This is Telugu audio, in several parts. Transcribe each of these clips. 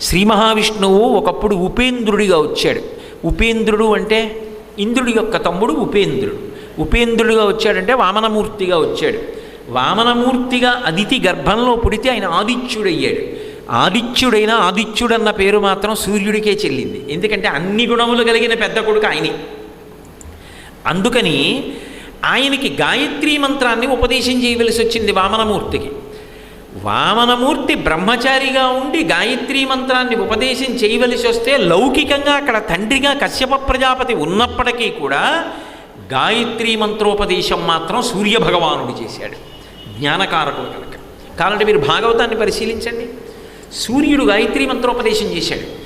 శ్రీ మహావిష్ణువు ఒకప్పుడు ఉపేంద్రుడిగా వచ్చాడు. ఉపేంద్రుడు అంటే ఇంద్రుడి యొక్క తమ్ముడు ఉపేంద్రుడు. ఉపేంద్రుడిగా వచ్చాడంటే వామనమూర్తిగా వచ్చాడు. వామనమూర్తిగా అదితి గర్భంలో పుడితే ఆయన ఆదిత్యుడయ్యాడు. ఆదిత్యుడైన ఆదిత్యుడన్న పేరు మాత్రం సూర్యుడికే చెల్లింది. ఎందుకంటే అన్ని గుణములు కలిగిన పెద్ద కొడుకు ఆయనే. అందుకని ఆయనకి గాయత్రీ మంత్రాన్ని ఉపదేశం చేయవలసి వచ్చింది వామనమూర్తికి. వామనమూర్తి బ్రహ్మచారిగా ఉండి గాయత్రీ మంత్రాన్ని ఉపదేశం చేయవలసి వస్తే లౌకికంగా అక్కడ తండ్రిగా కశ్యప ప్రజాపతి ఉన్నప్పటికీ కూడా గాయత్రీ మంత్రోపదేశం మాత్రం సూర్యభగవానుడు చేశాడు. జ్ఞానకారకుడు కనుక. కాబట్టి మీరు భాగవతాన్ని పరిశీలించండి. సూర్యుడు గాయత్రీ మంత్రోపదేశం చేశాడు.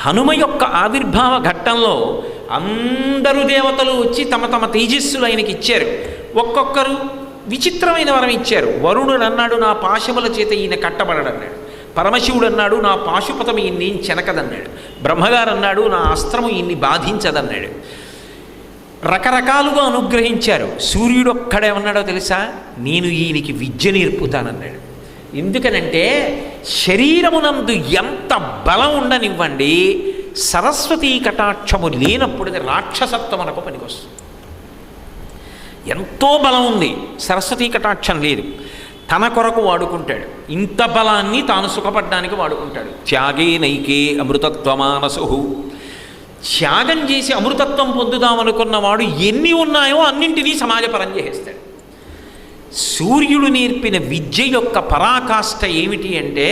హనుమ యొక్క ఆవిర్భావ ఘట్టంలో అందరూ దేవతలు వచ్చి తమ తమ తేజస్సులు ఆయనకి ఇచ్చారు. ఒక్కొక్కరు విచిత్రమైన వరం ఇచ్చారు. వరుణుడు అన్నాడు నా పాశముల చేత ఈయన కట్టబడడన్నాడు. పరమశివుడు అన్నాడు నా పాశుపతం ఈయన్ని చెనకదన్నాడు. బ్రహ్మగారు అన్నాడు నా అస్త్రము ఈయన్ని బాధించదన్నాడు. రకరకాలుగా అనుగ్రహించారు. సూర్యుడు ఒక్కడేమన్నాడో తెలుసా? నేను ఈయనకి విద్య నేర్పుతానన్నాడు. ఎందుకనంటే శరీరమునందు ఎంత బలం ఉండనివ్వండి సరస్వతీ కటాక్షము లేనప్పుడు రాక్షసత్వం రాక్షసత్వమునకు పనికొస్తుంది. ఎంతో బలం ఉంది. సరస్వతీ కటాక్షం లేదు. తన కొరకు వాడుకుంటాడు. ఇంత బలాన్ని తాను సుఖపడ్డానికి వాడుకుంటాడు. త్యాగే నైకే అమృతత్వమానసు త్యాగం చేసి అమృతత్వం పొందుదామనుకున్నవాడు ఎన్ని ఉన్నాయో అన్నింటినీ సమాజపరం చేసేస్తాడు. సూర్యుడు నేర్పిన విద్య యొక్క పరాకాష్ట ఏమిటి అంటే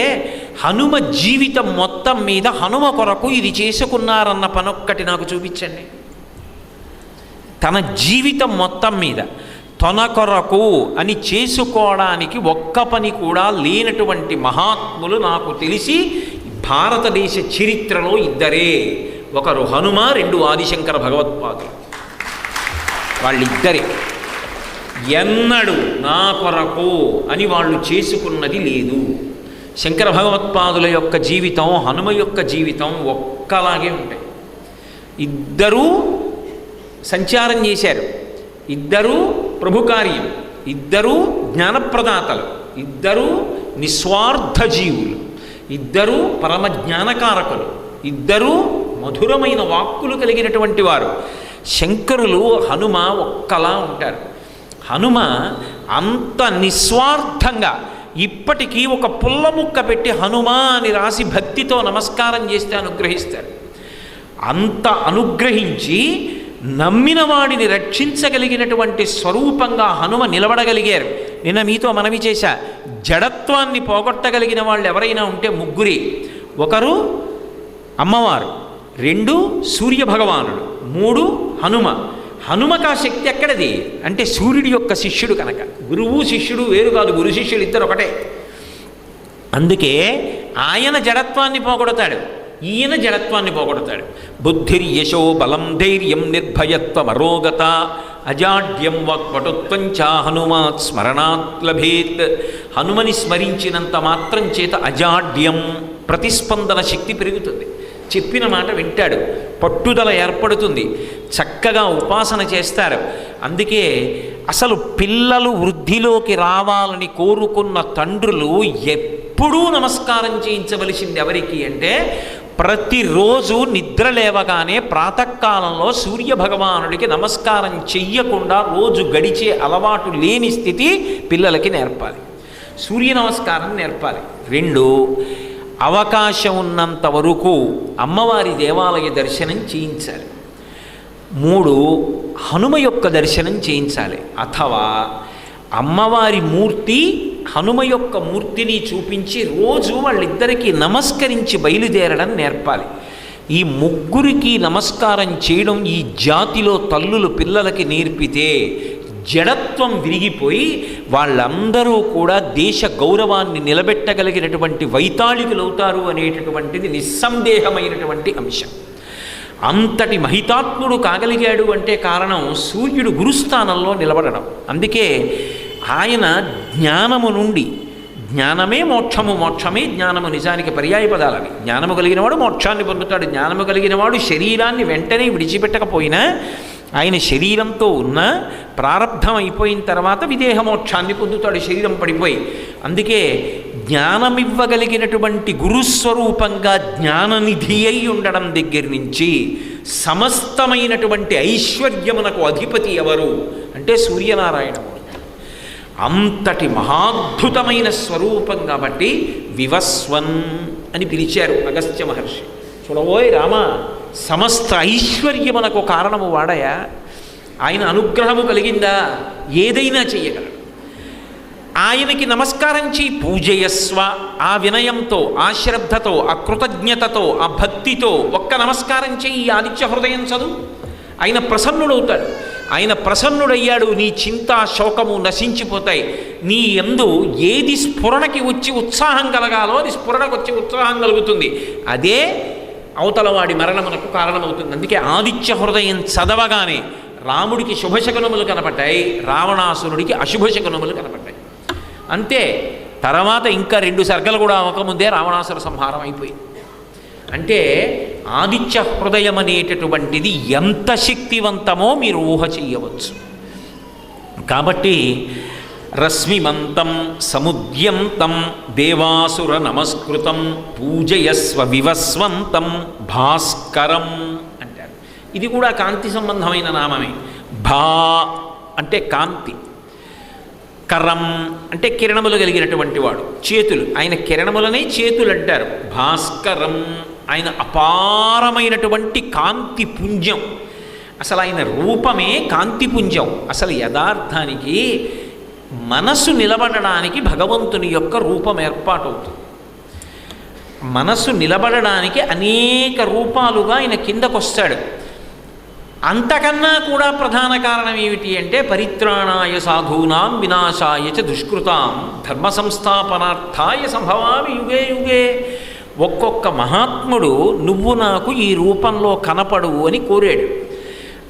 హనుమ జీవితం మొత్తం మీద హనుమ కొరకు ఇది చేసుకున్నారన్న పనొక్కటి నాకు చూపించండి. తన జీవితం మొత్తం మీద తన కొరకు అని చేసుకోవడానికి ఒక్క పని కూడా లేనటువంటి మహాత్ములు నాకు తెలిసి భారతదేశ చరిత్రలో ఇద్దరే. ఒకరు హనుమ రెండు ఆదిశంకర భగవత్పాదులు. వాళ్ళిద్దరే. ఎన్నడు నా కొరకు అని వాళ్ళు చేసుకున్నది లేదు. శంకర భగవత్పాదుల యొక్క జీవితం హనుమ యొక్క జీవితం ఒక్కలాగే ఉంటాయి. ఇద్దరూ సంచారం చేశారు. ఇద్దరూ ప్రభు కార్యం ఇద్దరూ జ్ఞానప్రదాతలు ఇద్దరూ నిస్వార్థ జీవులు ఇద్దరూ పరమ జ్ఞానకారకులు ఇద్దరూ మధురమైన వాక్కులు కలిగినటువంటి వారు. శంకరులు హనుమ ఒక్కలా ఉంటారు. హనుమ అంత నిస్వార్థంగా ఇప్పటికీ ఒక పుల్ల ముక్క పెట్టి హనుమ అని రాసి భక్తితో నమస్కారం చేస్తే అనుగ్రహిస్తారు. అంత అనుగ్రహించి నమ్మిన వాడిని రక్షించగలిగినటువంటి స్వరూపంగా హనుమ నిలబడగలిగారు. నిన్న మీతో మనవి చేశా జడత్వాన్ని పోగొట్టగలిగిన వాళ్ళు ఎవరైనా ఉంటే ముగ్గురి. ఒకరు అమ్మవారు రెండు సూర్య భగవానుడు మూడు హనుమ. హనుమకు శక్తి ఎక్కడది? అంటే సూర్యుడి యొక్క శిష్యుడు కనుక. గురువు శిష్యుడు వేరు కాదు గురు శిష్యుడు ఇద్దరు ఒకటే. అందుకే ఆయన జడత్వాన్ని పోగొడతాడు. ఈయన జడత్వాన్ని పోగొడతాడు. బుద్ధిర్యశో బలం ధైర్యం నిర్భయత్వం అరోగత అజాడ్యం వాక్పటుత్వం చా హనుమాత్ స్మరణాత్ లభేత్. హనుమని స్మరించినంత మాత్రం చేత అజాడ్యం ప్రతిస్పందన శక్తి పెరుగుతుంది. చెప్పిన మాట వింటాడు. పట్టుదల ఏర్పడుతుంది. చక్కగా ఉపాసన చేస్తారు. అందుకే అసలు పిల్లలు వృద్ధిలోకి రావాలని కోరుకున్న తండ్రులు ఎప్పుడూ నమస్కారం చేయించవలసింది ఎవరికి అంటే ప్రతిరోజు నిద్ర లేవగానే ప్రాతకాలంలో సూర్య భగవానుడికి నమస్కారం చెయ్యకుండా రోజు గడిచే అలవాటు లేని స్థితి పిల్లలకి నేర్పాలి. సూర్య నమస్కారం నేర్పాలి. రెండు అవకాశం ఉన్నంత వరకు అమ్మవారి దేవాలయ దర్శనం చేయించాలి. మూడు హనుమ యొక్క దర్శనం చేయించాలి. అథవా అమ్మవారి మూర్తి హనుమ యొక్క మూర్తిని చూపించి రోజు వాళ్ళిద్దరికీ నమస్కరించి బయలుదేరడం నేర్పాలి. ఈ ముగ్గురికి నమస్కారం చేయడం ఈ జాతిలో తల్లులు పిల్లలకి నేర్పితే జడత్వం విరిగిపోయి వాళ్ళందరూ కూడా దేశ గౌరవాన్ని నిలబెట్టగలిగినటువంటి వైతాళికులవుతారు అనేటటువంటిది నిస్సందేహమైనటువంటి అంశం. అంతటి మహితాత్ముడు కాగలిగాడు అంటే కారణం సూర్యుడు గురుస్థానంలో నిలబడడం. అందుకే ఆయన జ్ఞానము నుండి జ్ఞానమే మోక్షము మోక్షమే జ్ఞానము నిజానికి పర్యాయ పదాలవి జ్ఞానము కలిగినవాడు మోక్షాన్ని పొందుతాడు. జ్ఞానము కలిగినవాడు శరీరాన్ని వెంటనే విడిచిపెట్టకపోయినా ఆయన శరీరంతో ఉన్న ప్రారంధం అయిపోయిన తర్వాత విదేహ మోక్షాన్ని పొందుతాడు శరీరం పడిపోయి. అందుకే జ్ఞానమివ్వగలిగినటువంటి గురుస్వరూపంగా జ్ఞాననిధి అయి ఉండడం దగ్గర నుంచి సమస్తమైనటువంటి ఐశ్వర్యమునకు అధిపతి ఎవరు? అంటే సూర్యనారాయణమూర్తి అంతటి మహాద్భుతమైన స్వరూపం కాబట్టి వివస్వన్ అని పిలిచారు అగస్త్య మహర్షి. చూడబోయ్ రామ సమస్త ఐశ్వర్యమునకు కారణము వాడయా. ఆయన అనుగ్రహము కలిగిందా? ఏదైనా చెయ్యగలడు. ఆయనకి నమస్కారం చేయి పూజయస్వ. ఆ వినయంతో ఆ శ్రద్ధతో ఆ కృతజ్ఞతతో ఆ భక్తితో ఒక్క నమస్కారం చేయి ఈ ఆదిత్య హృదయం చదువు. ఆయన ప్రసన్నుడవుతాడు. ఆయన ప్రసన్నుడయ్యాడు నీ చింత శోకము నశించిపోతాయి. నీ ఎందు ఏది స్ఫురణకి వచ్చి ఉత్సాహం కలగాలో అది స్ఫురణకు వచ్చి ఉత్సాహం కలుగుతుంది. అదే అవతలవాడి మరణమునకు కారణమవుతుంది. అందుకే ఆదిత్య హృదయం చదవగానే రాముడికి శుభశకునములు కనపడ్డాయి రావణాసురుడికి అశుభశకునములు కనపడ్డాయి. అంతే తర్వాత ఇంకా రెండు సర్గలు కూడా అవ్వకముందే రావణాసుర సంహారం అయిపోయింది. అంటే ఆదిత్య హృదయం అనేటటువంటిది ఎంత శక్తివంతమో మీరు ఊహ చేయవచ్చు కాబట్టి రశ్మిమంతం సముద్యంతం దేవాసుర నమస్కృతం పూజయస్వ వివస్వంతం భాస్కరం అంటారు. ఇది కూడా కాంతి సంబంధమైన నామమే. భా అంటే కాంతి. కరం అంటే కిరణములు కలిగినటువంటి వాడు. చేతులు. ఆయన కిరణములనే చేతులు అంటారు భాస్కరం ఆయన అపారమైనటువంటి కాంతి పుంజం. అసలు ఆయన రూపమే కాంతి పుంజం. అసలు యథార్థానికి మనసు నిలబడడానికి భగవంతుని యొక్క రూపం ఏర్పాటవుతుంది. మనసు నిలబడడానికి అనేక రూపాలుగా ఆయన కిందకొస్తాడు. అంతకన్నా కూడా ప్రధాన కారణం ఏమిటి అంటే పరిత్రాణాయ సాధూనాం వినాశాయ చ దుష్కృతాం ధర్మ సంస్థాపనార్థాయ సంభవామి యుగే యుగే. ఒక్కొక్క మహాత్ముడు నువ్వు నాకు ఈ రూపంలో కనపడువు అని కోరాడు.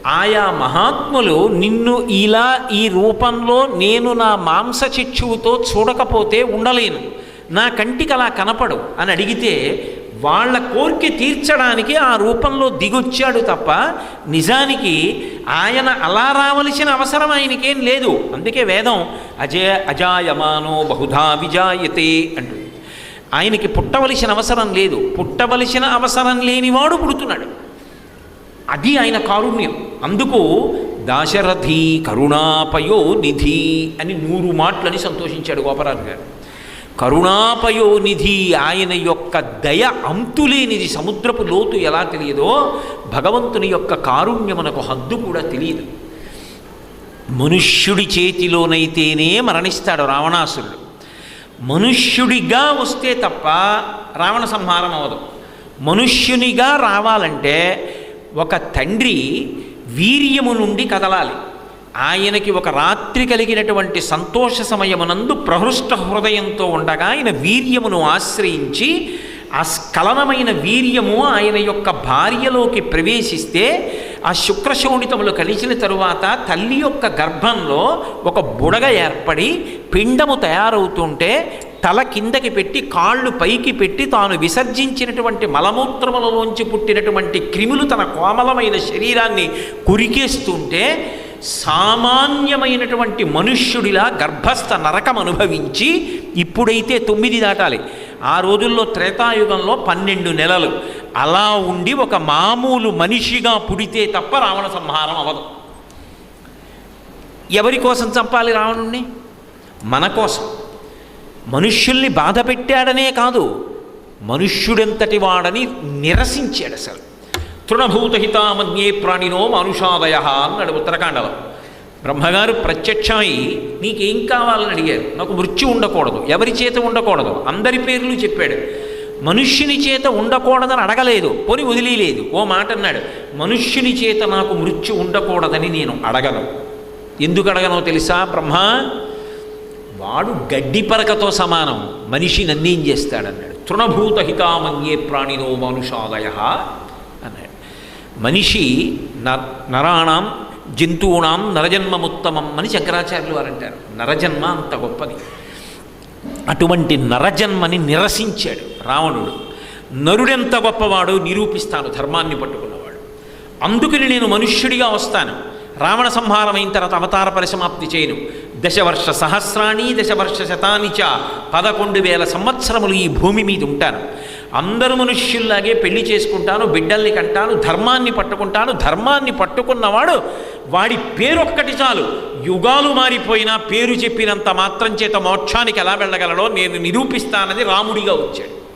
ఆయా మహాత్ములు నిన్ను ఇలా ఈ రూపంలో నేను నా మాంస చిచ్చువుతో చూడకపోతే ఉండలేను. నా కంటికి అలా కనపడు అని అడిగితే వాళ్ళ కోరిక తీర్చడానికి ఆ రూపంలో దిగొచ్చాడు తప్ప నిజానికి ఆయన అలా రావలసిన అవసరం ఆయనకేం లేదు. అందుకే వేదం అజయ అజాయమానో బహుధా విజాయతే అంటు ఆయనకి పుట్టవలసిన అవసరం లేదు. పుట్టవలసిన అవసరం లేనివాడు పుడుతున్నాడు. అది ఆయన కారుణ్యం. అందుకు దాశరథి కరుణాపయో నిధి అని నూరు మాటలని సంతోషించాడు గోపరాజు గారు. కరుణాపయో నిధి ఆయన యొక్క దయ అంతులేనిది సముద్రపు లోతు ఎలా తెలియదో భగవంతుని యొక్క కారుణ్యమునకు హద్దు కూడా తెలియదు. మనుష్యుడి చేతిలోనైతేనే మరణిస్తాడు రావణాసురుడు. మనుష్యుడిగా వస్తే తప్ప రావణ సంహారం అవదు మనుష్యునిగా రావాలంటే ఒక తండ్రి వీర్యము నుండి కదలాలి. ఆయనకి ఒక రాత్రి కలిగినటువంటి సంతోష సమయమునందు ప్రహృష్ట హృదయంతో ఉండగా ఆయన వీర్యమును ఆశ్రయించి ఆ స్ఖలనమైన వీర్యము ఆయన యొక్క భార్యలోకి ప్రవేశిస్తే ఆ శుక్రశోణితములు కలిసిన తరువాత తల్లి యొక్క గర్భంలో ఒక బుడగ ఏర్పడి పిండము తయారవుతుంటే తల కిందకి పెట్టి కాళ్ళు పైకి పెట్టి తాను విసర్జించినటువంటి మలమూత్రములలోంచి పుట్టినటువంటి క్రిములు తన కోమలమైన శరీరాన్ని కురికేస్తుంటే సామాన్యమైనటువంటి మనుష్యుడిలా గర్భస్థ నరకం అనుభవించి ఇప్పుడైతే తొమ్మిది దాటాలి. ఆ రోజుల్లో త్రేతాయుగంలో పన్నెండు నెలలు. అలా ఉండి ఒక మామూలు మనిషిగా పుడితే తప్ప రావణ సంహారం అవదు ఎవరి కోసం చంపాలి రావణుణ్ణి? మన కోసం. మనుష్యుల్ని బాధ పెట్టాడనే కాదు మనుష్యుడెంతటి వాడని నిరసించాడు అసలు. తృణభూతహితామన్యే ప్రాణినో మానుషాదయ అన్నాడు ఉత్తరకాండలో. బ్రహ్మగారు ప్రత్యక్షమై నీకేం కావాలని అడిగారు. నాకు మృత్యు ఉండకూడదు. ఎవరి చేత ఉండకూడదు? అందరి పేర్లు చెప్పాడు. మనుష్యుని చేత ఉండకూడదని అడగలేదు. పోని వదిలేదు ఓ మాట అన్నాడు. మనుష్యుని చేత నాకు మృత్యు ఉండకూడదని నేను అడగను. ఎందుకు అడగనో తెలుసా బ్రహ్మ? వాడు గడ్డి పరకతో సమానం. మనిషి నన్నేం చేస్తాడన్నాడు. తృణభూత హితామన్యే ప్రాణినో మనుషాదయ మనిషి నరాణం జంతువునాం నరజన్మముత్తమం అని శంకరాచార్యులు వారు అంటారు నరజన్మ అంత గొప్పది. అటువంటి నరజన్మని నిరసించాడు రావణుడు. నరుడెంత గొప్పవాడో నిరూపిస్తాను ధర్మాన్ని పట్టుకున్నవాడు. అందుకని నేను మనుష్యుడిగా వస్తాను. రావణ సంహారం అయిన తర్వాత అవతార పరిసమాప్తి చేయను. దశవర్ష సహస్రాణి దశవర్ష శతాని చ పదకొండు వేల సంవత్సరములు ఈ భూమి మీద ఉంటాను. అందరు మనుష్యుల్లాగే పెళ్ళి చేసుకుంటాను బిడ్డల్ని కంటాను ధర్మాన్ని పట్టుకుంటాను ధర్మాన్ని పట్టుకున్నవాడు వాడి పేరు ఒక్కటి చాలు. యుగాలు మారిపోయినా పేరు చెప్పినంత మాత్రం చేత మోక్షానికి ఎలా వెళ్ళగలడో నేను నిరూపిస్తానని రాముడిగా వచ్చాడు.